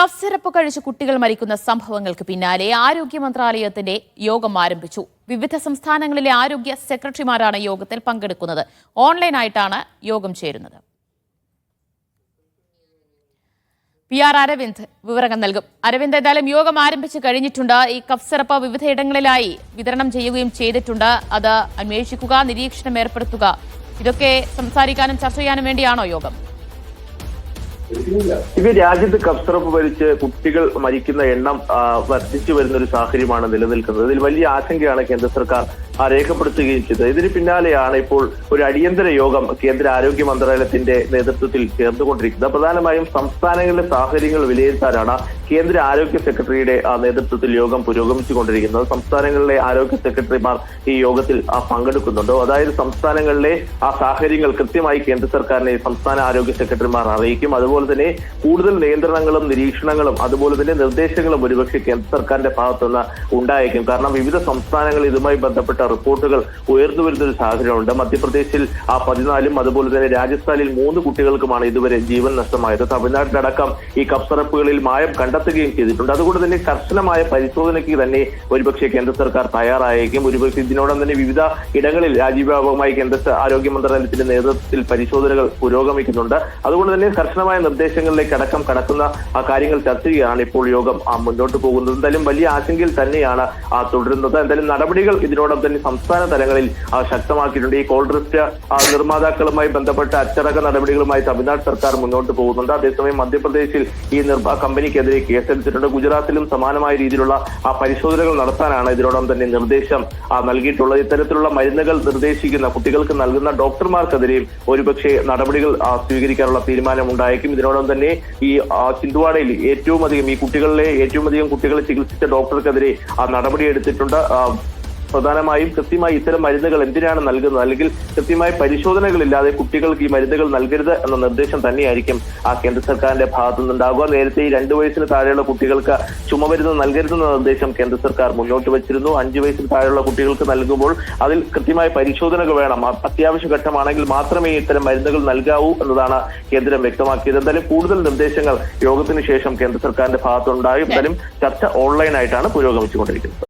Cough syrup കഴിച്ച് കുട്ടികൾ മരിക്കുന്ന സംഭവങ്ങൾക്ക് പിന്നാലെ ആരോഗ്യ മന്ത്രാലയത്തിന്റെ യോഗം ആരംഭിച്ചു. വിവിധ സംസ്ഥാനങ്ങളിലെ ആരോഗ്യ സെക്രട്ടറിമാരാണ് യോഗത്തിൽ പങ്കെടുക്കുന്നത്. ഓൺലൈനായിട്ടാണ് യോഗം ചേരുന്നത്. പി ആർ അരവിന്ദ് വിവരങ്ങൾ നൽകും. അരവിന്ദ് എന്തായാലും യോഗം ആരംഭിച്ചു കഴിഞ്ഞിട്ടുണ്ട്. ഈ കഫ് സിറപ്പ് വിവിധയിടങ്ങളിലായി വിതരണം ചെയ്യുകയും ചെയ്തിട്ടുണ്ട്. അത് അന്വേഷിക്കുക നിരീക്ഷണം ഏർപ്പെടുത്തുക. ഇതൊക്കെ സംസാരിക്കാനും ചർച്ച ചെയ്യാനും വേണ്ടിയാണോ യോഗം? ഇത് രാജ്യത്ത് കഫ് സിറപ്പ് ഭരിച്ച് കുട്ടികൾ മരിക്കുന്ന എണ്ണം വർദ്ധിച്ചു വരുന്ന ഒരു സാഹചര്യമാണ് നിലനിൽക്കുന്നത്. ഇതിൽ വലിയ ആശങ്കയാണ് കേന്ദ്ര സർക്കാർ രേഖപ്പെടുത്തുകയും ചെയ്തത്. ഇതിന് പിന്നാലെയാണ് ഇപ്പോൾ ഒരു അടിയന്തര യോഗം കേന്ദ്ര ആരോഗ്യ മന്ത്രാലയത്തിന്റെ നേതൃത്വത്തിൽ ചേർന്നുകൊണ്ടിരിക്കുന്നത്. പ്രധാനമായും സംസ്ഥാനങ്ങളിലെ സാഹചര്യങ്ങൾ വിലയിരുത്താനാണ് കേന്ദ്ര ആരോഗ്യ സെക്രട്ടറിയുടെ നേതൃത്വത്തിൽ യോഗം പുരോഗമിച്ചുകൊണ്ടിരിക്കുന്നത്. സംസ്ഥാനങ്ങളിലെ ആരോഗ്യ സെക്രട്ടറിമാർ ഈ യോഗത്തിൽ പങ്കെടുക്കുന്നുണ്ടോ. അതായത് സംസ്ഥാനങ്ങളിലെ ആ സാഹചര്യങ്ങൾ കൃത്യമായി കേന്ദ്ര സർക്കാരിനെ സംസ്ഥാന ആരോഗ്യ സെക്രട്ടറിമാർ അറിയിക്കും. അതുപോലെ തന്നെ കൂടുതൽ നിയന്ത്രണങ്ങളും നിരീക്ഷണങ്ങളും അതുപോലെ തന്നെ നിർദ്ദേശങ്ങളും ഒരുപക്ഷെ കേന്ദ്ര സർക്കാരിന്റെ ഭാഗത്തുനിന്ന് ഉണ്ടായേക്കും. കാരണം വിവിധ സംസ്ഥാനങ്ങളിൽ ഇതുമായി ബന്ധപ്പെട്ട റിപ്പോർട്ടുകൾ ഉയർന്നു വരുന്ന ഒരു സാഹചര്യമുണ്ട്. മധ്യപ്രദേശിൽ ആ പതിനാലും അതുപോലെ തന്നെ രാജസ്ഥാനിൽ മൂന്ന് കുട്ടികൾക്കുമാണ് ഇതുവരെ ജീവൻ നഷ്ടമായത്. തമിഴ്നാട്ടിലടക്കം ഈ കപ്സറപ്പുകളിൽ മായം കണ്ടെത്തുകയും ചെയ്തിട്ടുണ്ട്. അതുകൊണ്ട് തന്നെ കർശനമായ പരിശോധനയ്ക്ക് തന്നെ ഒരുപക്ഷെ കേന്ദ്ര സർക്കാർ തയ്യാറായേക്കും. ഒരുപക്ഷെ ഇതിനോടൊപ്പം തന്നെ വിവിധ ഇടങ്ങളിൽ രാജ്യവ്യാപകമായി കേന്ദ്ര ആരോഗ്യ മന്ത്രാലയത്തിന്റെ നേതൃത്വത്തിൽ പരിശോധനകൾ പുരോഗമിക്കുന്നുണ്ട്. അതുകൊണ്ട് തന്നെ കർശനമായ നിർദ്ദേശങ്ങളിലേക്ക് അടക്കം കടക്കുന്ന കാര്യങ്ങൾ ചർച്ച ചെയ്യാനാണ് ഇപ്പോൾ യോഗം. മുന്നോട്ട് പോകുന്നത് എന്തായാലും വലിയ ആശങ്കയിൽ തന്നെയാണ് തുടരുന്നത്. എന്തായാലും നടപടികൾ ഇതിനോടൊപ്പം തന്നെ സംസ്ഥാന തലങ്ങളിൽ ശക്തമാക്കിയിട്ടുണ്ട്. ഈ കോൾ റിസ്റ്റ് ആ, നിർമ്മാതാക്കളുമായി ബന്ധപ്പെട്ട അച്ചടക്ക നടപടികളുമായി തമിഴ്നാട് സർക്കാർ മുന്നോട്ട് പോകുന്നുണ്ട്. അതേസമയം മധ്യപ്രദേശിൽ ഈ നിർമ്മാ കമ്പനിക്കെതിരെ കേസെടുത്തിട്ടുണ്ട്. ഗുജറാത്തിലും സമാനമായ രീതിയിലുള്ള പരിശോധനകൾ നടത്താനാണ് ഇതിനോടൊപ്പം തന്നെ നിർദ്ദേശം നൽകിയിട്ടുള്ളത്. ഇത്തരത്തിലുള്ള മരുന്നുകൾ നിർദ്ദേശിക്കുന്ന കുട്ടികൾക്ക് നൽകുന്ന ഡോക്ടർമാർക്കെതിരെയും ഒരുപക്ഷെ നടപടികൾ സ്വീകരിക്കാനുള്ള തീരുമാനം ഉണ്ടായേക്കും ഇതിനോടൊപ്പം തന്നെ ഈ ചിന്തുവാടയിൽ ഏറ്റവും അധികം ഈ കുട്ടികളിലെ ഏറ്റവും അധികം കുട്ടികളെ ചികിത്സിച്ച ഡോക്ടർക്കെതിരെ നടപടി എടുത്തിട്ടുണ്ട് പ്രധാനമായും കൃത്യമായി ഇത്തരം മരുന്നുകൾ എന്തിനാണ് നൽകുന്നത്? അല്ലെങ്കിൽ കൃത്യമായ പരിശോധനകളില്ലാതെ കുട്ടികൾക്ക് ഈ മരുന്നുകൾ നൽകരുത് എന്ന നിർദ്ദേശം തന്നെയായിരിക്കും ആ കേന്ദ്ര സർക്കാരിന്റെ ഭാഗത്തു നിന്നുണ്ടാകുക നേരത്തെ ഈ രണ്ടു വയസ്സിന് താഴെയുള്ള കുട്ടികൾക്ക് ചുമമരുന്ന് നൽകരുതെന്ന നിർദ്ദേശം കേന്ദ്ര സർക്കാർ മുന്നോട്ട് വെച്ചിരുന്നു. അഞ്ചു വയസ്സിന് താഴെയുള്ള കുട്ടികൾക്ക് നൽകുമ്പോൾ അതിൽ കൃത്യമായ പരിശോധനകൾ വേണം. അത്യാവശ്യ ഘട്ടമാണെങ്കിൽ മാത്രമേ ഇത്തരം മരുന്നുകൾ നൽകാവൂ എന്നതാണ് കേന്ദ്രം വ്യക്തമാക്കിയത്. എന്തായാലും കൂടുതൽ നിർദ്ദേശങ്ങൾ യോഗത്തിന് ശേഷം കേന്ദ്ര സർക്കാരിന്റെ ഭാഗത്തുണ്ടായി എന്തായാലും ചർച്ച ഓൺലൈനായിട്ടാണ് പുരോഗമിച്ചുകൊണ്ടിരിക്കുന്നത്.